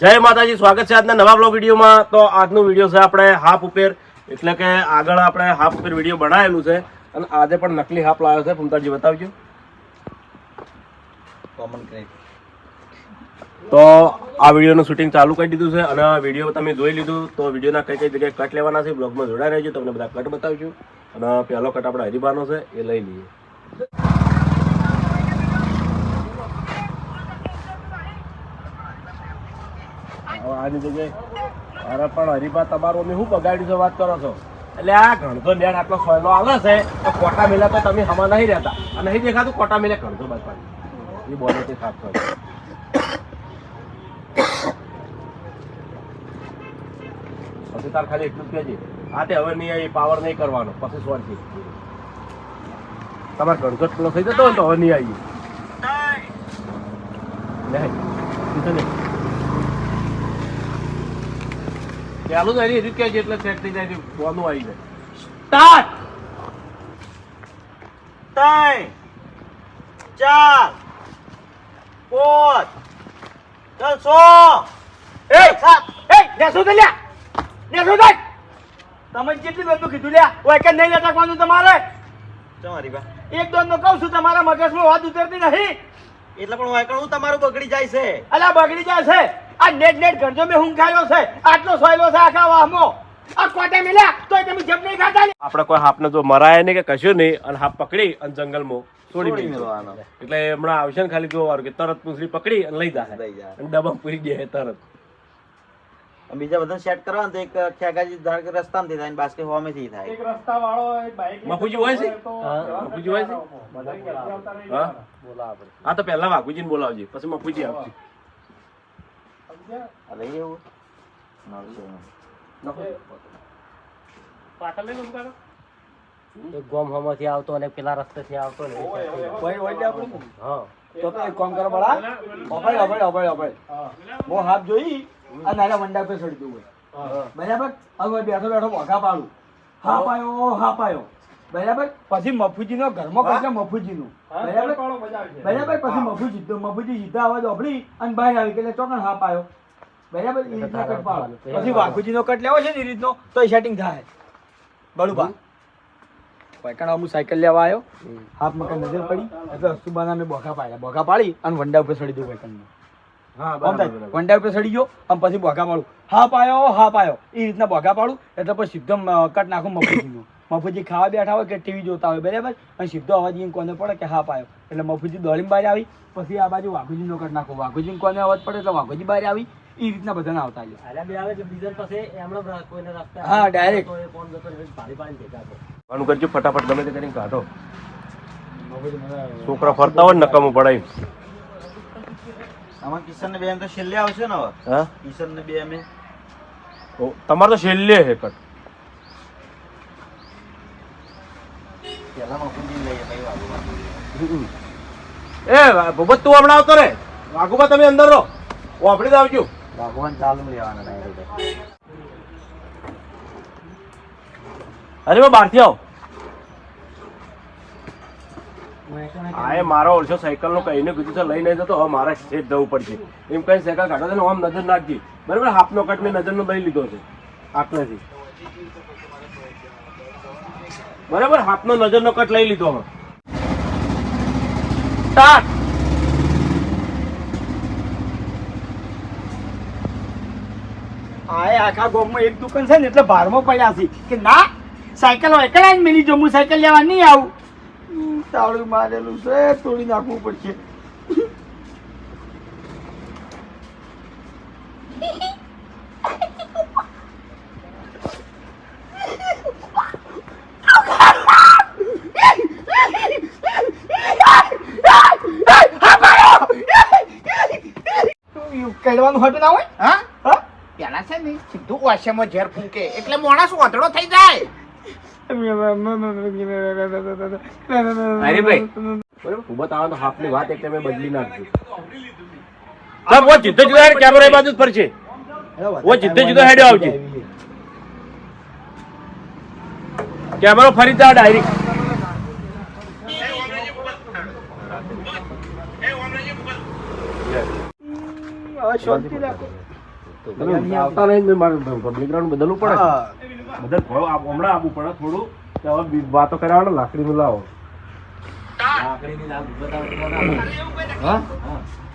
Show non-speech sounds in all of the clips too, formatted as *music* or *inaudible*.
જય માતાજી સ્વાગત છે આજના નવા બ્લોગ વિડીયોમાં. તો આજનો વીડિયો છે આપણે હાફ ઉપેર એટલે કે આગળ આપણે હાફ ઉપર વીડિયો બનાવેલું છે. અને આજે પણ નકલી હાફ લાવ્યો છે. પુમતાજી બતાવજો. કોમન તો આ વિડીયોનું શૂટિંગ ચાલુ કરી દીધું છે અને વીડિયો તમે જોઈ લીધું. તો વિડીયોના કઈ કઈ જગ્યાએ કટ લેવાના છે બ્લોગમાં જોડાઈ રહેજો. તમને બધા કટ બતાવજો. અને પહેલો કટ આપણે હરીબાનો છે. એ લઈ લઈએ. હવે આની જગ્યાએ. અરે પણ હરિભા તમારું અમે શું બગાડ્યું છે વાત કરો છો? એટલે આ ઘણતો બેન આટલો સોયલો આવે છે, તો કોટા મિલા તો તમે હમા નહીં રહેતા. અને નહીં દેખાતું, કોટા મિલે ઘણતો બાજુ એ બોલો તે સાફ પછી તાર ખાલી એટલું જ કહેજે. આ તે હવે નહીં એ પાવર નહીં કરવાનો. પછી સોરી તમારે ઘણતો પેલો થઈ જતો હોય તો હવે નહીં આવી. નહીં. ચાલુ તો એની રીત એટલે સેટ થઈ જાય બોનું આવી જાય. સ્ટાર્ટ ત્રણ ચાર પાંચ દસ એ! સાત. એ નેસો તો લ્યા! નેસો તો! તમે કેટલી બધું કીધું લ્યા? ઓય કે નહીં લટકવાનું તમારે? તમારી બા. એક દંડનો કહું છું તમારા મગજમાં વાત ઉતરતી નહીં. એટલે પણ હું તમારું બગડી જાય છે. અલા બગડી જાય છે. આ નેટ નેટ ગરજો મેં હુંખાયો છે. આટલો સોયલો છે આખા વાહમો. આ કોટે મિલ્યા તોય તમે જબ નહીં ખાતા ને? આપણે કોઈ હાપને જો મરાય નહીં કે કશું નહીં અને હાપ પકડી અને જંગલમાં છોડી. મેલવાનો. એટલે હમણાં આવશે ને ખાલી જોવાનું કે તરત પૂંછડી પકડી અને લઈ જાય લઈ જાય. અને ડબ્બા પૂરી દે તરત. બીજા બધા સેટ કરવા ને તો એક ખેગાજી ધાર કે રસ્તામાંથી થાય બાસ્કેટ બાસ્કે હોમેથી થાય. મફુજી હોય છે? મફુજી હોય છે? હા? હા તો પહેલા વાઘુજીને બોલાવજે પછી મફુજી આવશે. આ લઈ એવું નવસો એક ગોમ હમોથી આવતો ને પેલા રસ્તેથી આવતો ને હા તો તો એક કામ કરો બળા ઓફાઈ હું હાથ જોઈ આ નાના મંડા પર ચડી દઉં બરાબર હવે બેઠો બેઠો મોઘા પાડું હા પાયો હા પાયો બરાબર પછી મફુજીનો ઘરમાં કરશે મફુજીનું બરાબર બરાબર પછી મફુજી જીતો મફુજી સીધા અવાજ ઓભળી અને બહાર આવી એટલે ચોકન હા પાયો બરાબર? એ રીતના કટ પાડો. પછી વાઘુજીનો કટ લેવો છે ને એ રીતનો તો સેટિંગ થાય. બળુબા. પૈકાણા હું સાયકલ લેવા આવ્યો. હાફ મકાન નજર પડી? એટલે અસ્તુબાના મેં બોખા પાડ્યા. બોખા પાડી અને વંડા ઉપર ચડી દઉં પૈકાને હા વંડા ઉપર ચડી ગયો આમ પછી બોગા પાડું. હા પાયો હા પાયો એ રીતના બોગા પાડું. એટલે પછી સીધો કટ નાખું મફુજીનો. મફુજી ખાવા બેઠા હોય કે ટીવી જોતા હોય બરાબર? અને સીધો અવાજ ઈ કોને પડે કે હા પાયો એટલે મફુજી દોડીને બહાર આવી. પછી આ બાજુ વાઘુજીનો કટ નાખો. વાઘુજી કોને અવાજ પડે એટલે વાઘુજી બહાર આવી. એ રીતના બધાને આવતા જાય બે આવે એટલે બીજા પાસે એમણે ર- કોઈને હા, ડાયરેક્ટ કરજો ફટાફટ ગમે તે કરીને કાઢો. છોકરા ફરતા હોય ને નકામું પડાય. આમાં કિશન ને બે એમ તો છેલ્લે આવશે ને હવે? હા? કિશન ને બે અમે તમારે તો છેલ્લે હે કટ. એ ભૂપત તું હમણાં આવતો રે. વાઘુબા તમે અંદર રહો. વાપડી જ આવજો. ભગવાન ચાલુ લેવાના ડાયરેક્ટ અરે બહારથી આવો. હા એ મારો ઓળશો સાયકલનું કહીને કીધું છે, લઈ નહીં જતો, હવે મારે સ્ટેજ જવું પડશે. એમ કઈ સાયકલ કાઢો છે ને, આમ નજર નાખજી. બરાબર હાફનો કટ મેં નજરનો લઈ લીધો છે. આટલેથી. બરાબર હાથનો નજરનો કટ લઈ લીધો હવે. સ્ટાર્ટ! આ એ આખા ગામમાં એક દુકાન છે ને એટલે ભારમાં પડ્યા છે. કે ના સાયકલ એકલા જ મિલી જો હું સાયકલ લેવા નહીં આવું. તાળું મારેલું છે તોડી નાખવું પડશે. કહેવાનું હતું ના હોય? હા? પેલા છે ને સીધું વાસમાં ઝેર ફૂંકે. એટલે માણસ વાંધળો થઈ જાય. હરીભાઈ. બરાબર? ઊભા આવે તો હાફની વાત એક તમે બદલી નાખજો. સાહેબ વો જીદ્દો જુદો હેડ કેમેરા બાજુ જુદો હેડે આવજે. કેમેરો ફરી જા ડાયરેક્ટ શાંતિ રાખો. તમે આવતા નહીં ને મારે બેકગ્રાઉન્ડ બદલવું પડે બદલ થોડું હમણાં આપવું પડે થોડું હવે વાતો કરાવો લાકડીનું લાવો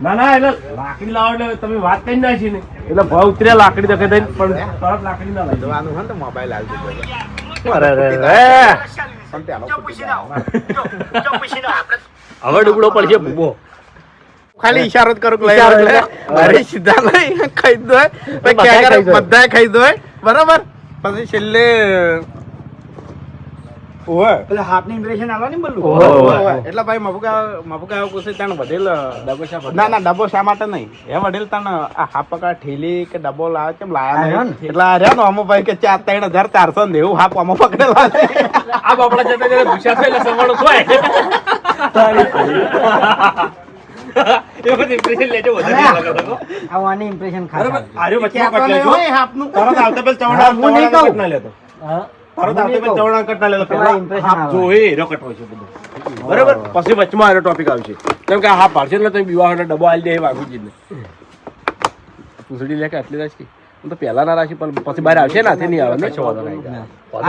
ના ના એટલે લાકડી લાવો એટલે તમે વાત કરી નાખી ને એટલે ભાવ ઉતર્યા લાકડી દખે કઈ પણ તરત લાકડી ના લાવી દેવાનું હોય ને તો મોબાઈલ આવી અરે હવે ડુબડો પડશે ભૂબો ખાલી ઈશારો કરો કે લઈ મારે સીધા લઈ ખાઈ દો બધા ખાઈ દો. બરાબર? પછી છેલ્લે. એટલે ભાઈ મફુકા મફુકા ના ના શા માટે નહીં. એ વડેલ તાણ આ હાપકા ઠેલી કે ડબ્બો લાવે કેમ? લાયા નહીં. એટલે રહ્યા ને અમો ભાઈ કે ચાર ત્રણ હજાર ચારસો ને એવું હાપ અમો પકડેલા છે. આ બાપડા જતા જતા ભૂસ્યા થયેલા સવાણું થાય એ બધી impression લેજો વધારે ના લગાડો. આવવાની impression ખાસ બરાબર? આર્યો વચ્ચે કટ લેજો. હોય તરત આવતા પેલા ચવડા- હા, હું નહીં ચવડાનો કહું. કટ ના લેતો. તરત આવતા હું નહીં પેલા કહું. ચવડાનો કટ ના લેતો. પેલા impression હાફ આવે. જોઈએ, કટ હોય છે બધો. બરાબર પછી વચમાં આનો ટોપિક આવશે કેમ કે હા પાડશે એટલે તમે વિવાહનો ડબ્બો આલી દે એ વાગુ જ ને પૂછડી લે કે આટલી હું તો પહેલા ના રાખી પણ પછી બહાર આવશે ને નહીં આવે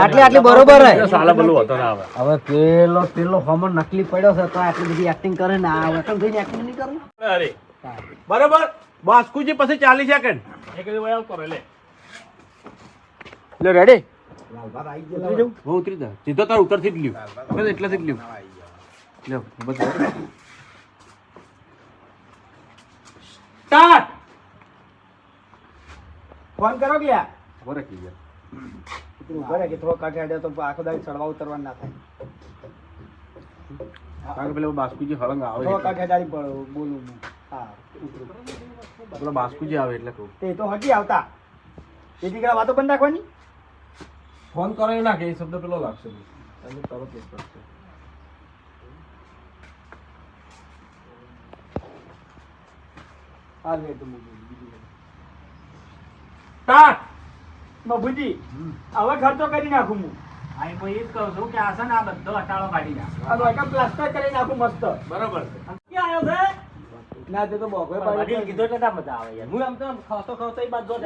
આટલી આટલી બરોબર સાલા બલું હતો ના આવે. હવે પેલો પેલો હોમર નકલી પડ્યો છે તો આટલી બધી એક્ટિંગ કરે ને આ વતન થઈને એક્ટિંગ નહીં કરે? અરે બરોબર. બાસ્કુજી પછી ચાલી સેકન્ડ એક વયા કરે લે. લે રેડી હું ઉતરી જા સીધો તાર ઉતરથી જ લ્યું. બસ એટલેથી જ લ્યું. લ્યો બસ. સ્ટાર્ટ ફોન કરો કે લ્યા. ખબર કે ગયા પેલું ઘરે કે થોડો કાંઠે અડ્યો તો આખો દાડી ચડવા ઉતરવાનું ના થાય કારણ કે પેલો બાસ્કુજી હળંગ આવે થોડો. કાંઠે દાડી બોલું હું. હા પેલો બાસ્કુજી આવે એટલે કહું તે તો હજી આવતા એ દીકરા વાતો બંધ રાખવાની ફોન કરો એ નાખે એ શબ્દ પેલો લાગશે તરત એ પડશે હા લે તો મૂકી. સ્ટાર્ટ મભુજી હવે ખર્ચો કરી નાખું હું. હા એ જ કહું છું કે આ છે ને આ બધો અટાળો કાઢી નાખ. આ પ્લાસ્ટર કરી નાખું મસ્ત. બરોબર. ક્યાં આવ્યો છે? ના તે તો બોગવે પાડી વડીલ છે. કીધું એટલે ના મજા આવે યાર. હું આમ તો ખાતો ખાતો એ બાજુ જ.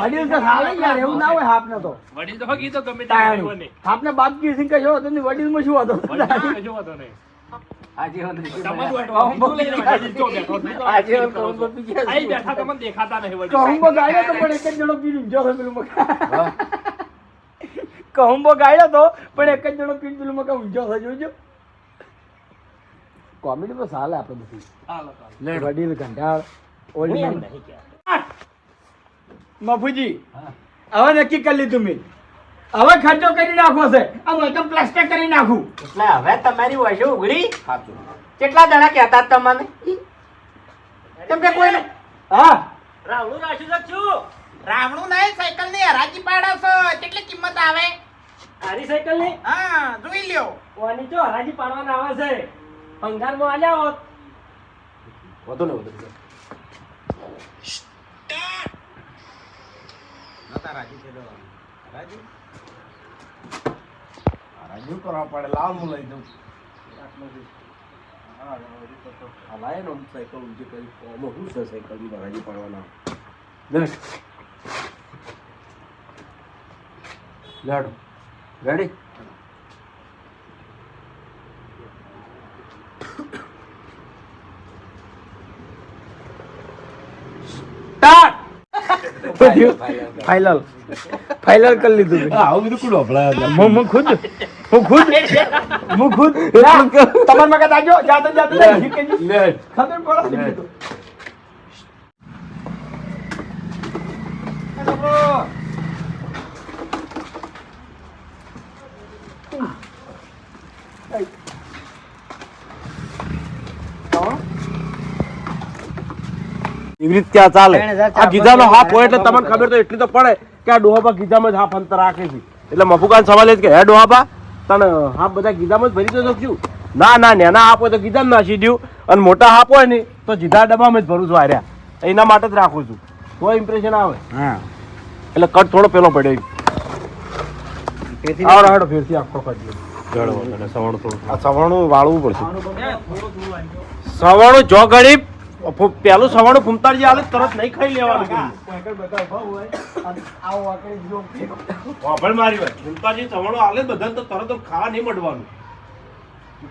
વડીલ તો સાલે યાર એવું ના હોય હાપને તો. વડીલ તો કીધો ગમે તાણી. હાપને બાપ કીધું કે જો હતો ને વડીલમાં શું હતો? આજીવન રીતિ આજીવન કહુંબો પી ગયા છે. કહુંબો તો પણ એક જ જણો પીને ઊંઝો થયો પેલું મકા કહુંબો ગાળ્યો તો પણ એક જ જણો પીને પેલું મકા ઊંઝો થયો જોજો. કોમેડી તો સાલે આપણે બધી. વડીલ ઘંટાળ ઓલ્ડ મેન મફુજી હવે નક્કી કરી લીધું મેં. હવે ખર્ચો કરી નાખો છે. આ વેલકમ પ્લાસ્ટર કરી નાખું. એટલે હવે તમારી વયસો ઉઘડી. કેટલા જણા કહેતા તમને? કેમ કે કોઈ હા. રાવણું રાખ્યું છે. રાવણું નહીં સાયકલની હરાજી પાડો છો કેટલી કિંમત આવે? હારી સાયકલની હા જોઈ લ્યો. ઓની જો હરાજી પાડવાના આવે છે. ભંગારમાં આલ્યા હોત. વધુ ને વધુ. રાજુ કરવા પડે લાવ હું લઈ જાઉં હલાય ને સાયકલ ઊંચી કરી, આમાં શું છે સાયકલની રાજુ પાડવાના? લે લેડો. Ready final final. કરી લીધું આવું બધું કોણ વપરાય હું હું ખુદ હું ખુદ. *laughs* હું ખુદ. *laughs* તમારે મગજ આજો જાતે જાતે ખબર પડે. લે. છે તો. એ બાપરો. એવી રીતે ત્યાં ચાલે. આ ગીજાનો હાફ હોય એટલે તમને ખબર તો એટલી તો પડે કે આ ડોહાબા ગીધામાં જ હાફ અંતર રાખે છે. એટલે મફુકાન સવાલ એ જ કે હે ડોહાબા તને હાફ બધા ગીધામાં જ ભરી તો છું ના ના નેના હાફ હોય તો ગીજામાં નાસી દઉં. અને મોટા હાફ હોય ને તો જીધા ડબ્બામાં જ ભરું છું આર્યા એના માટે જ રાખું છું. તો ઇમ્પ્રેશન આવે? હા. એટલે કટ થોડો પેલો પડ્યો આવડો હેડો ફેરથી આખો સવાણું સવાણું વાળવું પડશે. સવાણું જો ગરીબ પેલું સવાણું ફૂમતાજી આલે તરત નહીં ખાઈ લેવાનું આવો વાપર મારી વાત. ફૂમતાજી સવાણું આલે બધા તો તરત ખાવા નહીં મળવાનું.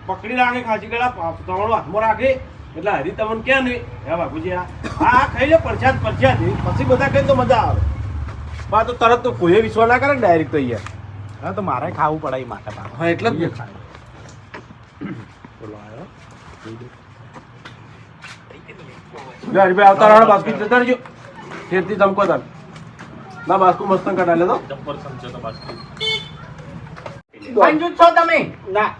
પકડી રાખે ખાસી ગયેલા સવાણું હાથમાં રાખે. એટલે હરી તમને કે નહીં? હે બાપુજી આ આ આ ખાઈ લે પરછાત પરછાત પછી બધા ખાઈ તો મજા આવે. બા તો તરત તો કોઈ વિશ્વાસ ના કરે ને ડાયરેક્ટ તો યાર હા તો મારે ખાવું પડે એ માટે હા એટલે જ ને. લે હરીભાઈ આવતા રહો બાસ્કુ જતા રહેજો. ફેરથી ધમકો તાર. ના બાસ્કુ મસ્ત કઢા લેતો કંજૂસ છો તમે? ના.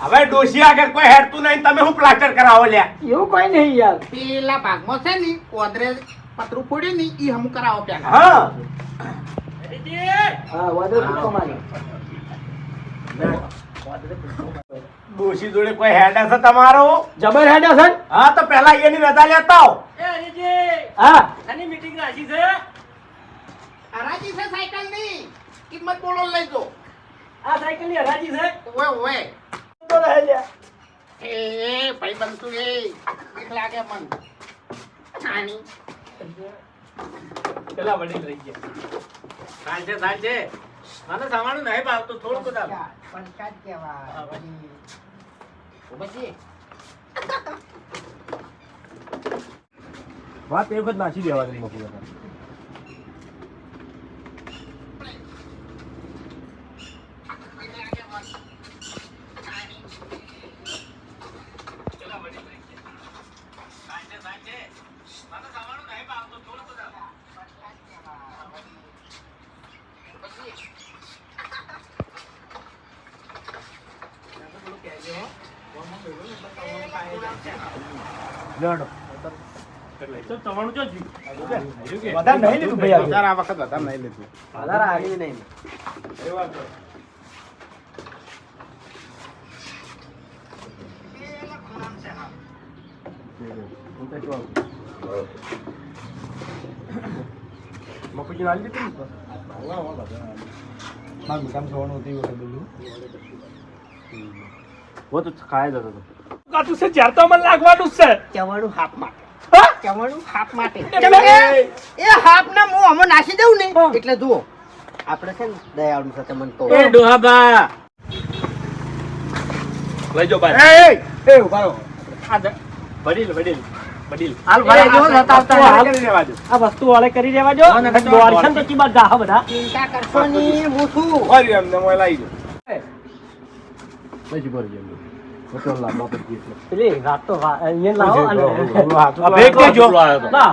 હવે ડોશી આગળ કોઈ હેડતું નહીં તમે હું પ્લાસ્ટર કરાવો લ્યા? એવું કોઈ નહીં યાર. પેલા ભાગમાં છે ને કોદરે પતરું ફોડ્યું ને ઈ હમ કરાવો પેલા. હા. હા વાદળ માર્યો. ડોશી જોડે કોઈ હેડ હશે તમારો? જબર હેડ હશે? હા તો પેલા એની રજા લેતા આવો. હા. હરાજી છે? સાયકલની કિંમત બોલો લઈ જો આ સાયકલની હરાજી છે? ઓય ઓય. તો રહે લે એ ભાઈ બનતું એ. એક લાગે મન. આની પેલા વડીલ રહી ગયા. સાંજે સાંજે. મને સામાનું નહીં ભાવતું થોડું બધા પંચાયત કેવા પછી વાત એ વખત નાસી દેવાની મકુ હતા લેડો તો તમારું જો જીવ વધારે નહીં લીધું ભાઈ આજે. વધારે આ વખત વધારે નહીં લીધું. વધારે આવી નહીં મકુજી નાલી દીધી ને? મારું દુકાન સોનું હતી એ વખત બધું. वो तो ખાય જતો હતો કાતું છે ચાર તો મને લાગવાનું છે. ચવાણું હાફ માટે? ચવાણું હાફ માટે? એ હાફ ના હું અમે નાખી દઉં ને એટલે જુઓ આપણે છે ને દયાળુ સાથે મન તો એ ડોહાબા લઈ જો ભાઈ એ એ રહો. વડીલ વડીલ વડીલ હાલ ભાઈ જો આ આવતા વસ્તુ હાલ. હાલ કરી દેવા આ વસ્તુ વાળે કરી દેવા જો તો દોડશે ને તો ચીબા ગાહ બધા. ચિંતા કરશો ની હું છું. એમને મોય હોટલ લાંબા પછી એટલે રાત તો વા- અહીંયા લાવો અને ના,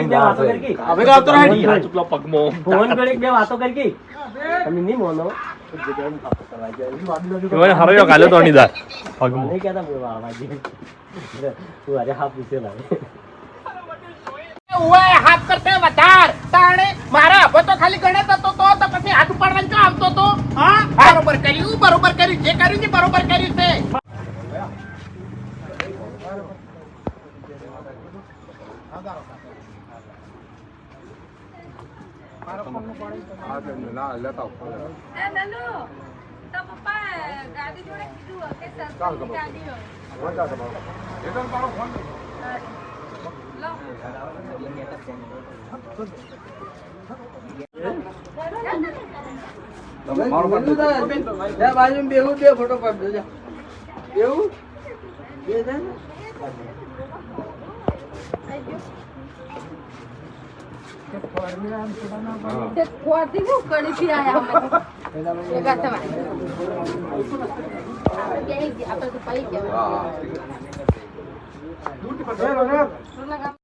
બે વાતો કરી ગઈ. હવે ગાતો રાડી. ભુવન ગળીક બે વાતો કરી તમે નહીં મોનો. નહીં કહેતા બોલ વાળવાજી. તું આજે હાફ વિશે લાવે. ઓય હાથ કરતે વધાર તાણે મારા હવે તો ખાલી ગણે તો તો તો પછી હાથ ઉપાડવાનું કામ આવતો તો હા બરોબર કર્યું બરોબર કર્યું જે કર્યું ને બરોબર કર્યું છે એ નનુ, તો પપ્પા ગાડી જોડે કીધું કે સરપંચની ગાડી હોય. લો. તે ખોટી હું કડીથી આયા અમે. ભેગા થવા. બેહી ગયા, આપણે તો પડી ગયા.